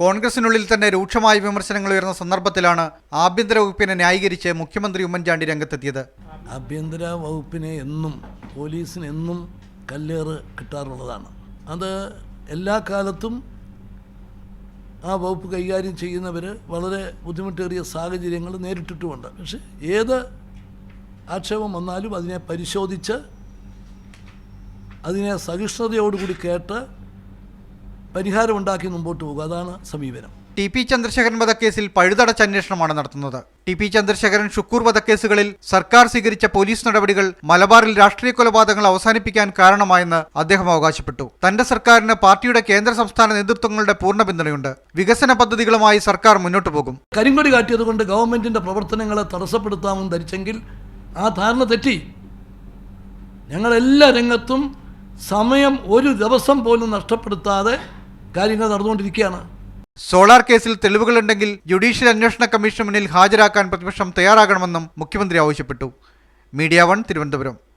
കോൺഗ്രസിനുള്ളിൽ തന്നെ രൂക്ഷമായ വിമർശനങ്ങൾ ഉയർന്ന സന്ദർഭത്തിലാണ് ആഭ്യന്തര വകുപ്പിനെ ന്യായീകരിച്ച് മുഖ്യമന്ത്രി ഉമ്മൻചാണ്ടി രംഗത്തെത്തിയത്. ആഭ്യന്തര വകുപ്പിനെ എന്നും പോലീസിന് എന്നും കല്ലേറ് കിട്ടാറുള്ളതാണ്. അത് എല്ലാ കാലത്തും ആ വകുപ്പ് കൈകാര്യം ചെയ്യുന്നവർ വളരെ ബുദ്ധിമുട്ടേറിയ സാഹചര്യങ്ങൾ നേരിട്ടിട്ടുമുണ്ട്. പക്ഷേ ഏത് ആക്ഷേപം വന്നാലും അതിനെ പരിശോധിച്ച് അതിനെ സഹിഷ്ണുതയോടുകൂടി കേട്ട് പരിഹാരമുണ്ടാക്കി മുമ്പോട്ട് പോകുക. അതാണ് സമീപനം. ടി പി ചന്ദ്രശേഖരൻ വധക്കേസിൽ പഴുതടച്ച അന്വേഷണമാണ് നടത്തുന്നത്. ടി പി ചന്ദ്രശേഖരൻ ഷുക്കൂർ വധക്കേസുകളിൽ സർക്കാർ സ്വീകരിച്ച പോലീസ് നടപടികൾ മലബാറിൽ രാഷ്ട്രീയ കൊലപാതകങ്ങൾ അവസാനിപ്പിക്കാൻ കാരണമായെന്ന് അദ്ദേഹം അവകാശപ്പെട്ടു. തന്റെ സർക്കാരിന് പാർട്ടിയുടെ കേന്ദ്ര സംസ്ഥാന നേതൃത്വങ്ങളുടെ പൂർണ പിന്തുണയുണ്ട് വികസന പദ്ധതികളുമായി സർക്കാർ മുന്നോട്ടു പോകും. കരിങ്കൊടി കാട്ടിയത് ഗവൺമെന്റിന്റെ പ്രവർത്തനങ്ങളെ തടസ്സപ്പെടുത്താമെന്ന് ധരിച്ചെങ്കിൽ ആ ധാരണ തെറ്റി. ഞങ്ങളെല്ലാ രംഗത്തും സമയം ഒരു ദിവസം പോലും നഷ്ടപ്പെടുത്താതെ കാര്യങ്ങൾ നടന്നുകൊണ്ടിരിക്കുകയാണ്. സോളാർ കേസിൽ തെളിവുകളുണ്ടെങ്കിൽ ജുഡീഷ്യൽ അന്വേഷണ കമ്മീഷന് മുന്നിൽ ഹാജരാക്കാൻ പ്രതിപക്ഷം തയ്യാറാകണമെന്നും മുഖ്യമന്ത്രി ആവശ്യപ്പെട്ടു. Media One Thiruvananthapuram.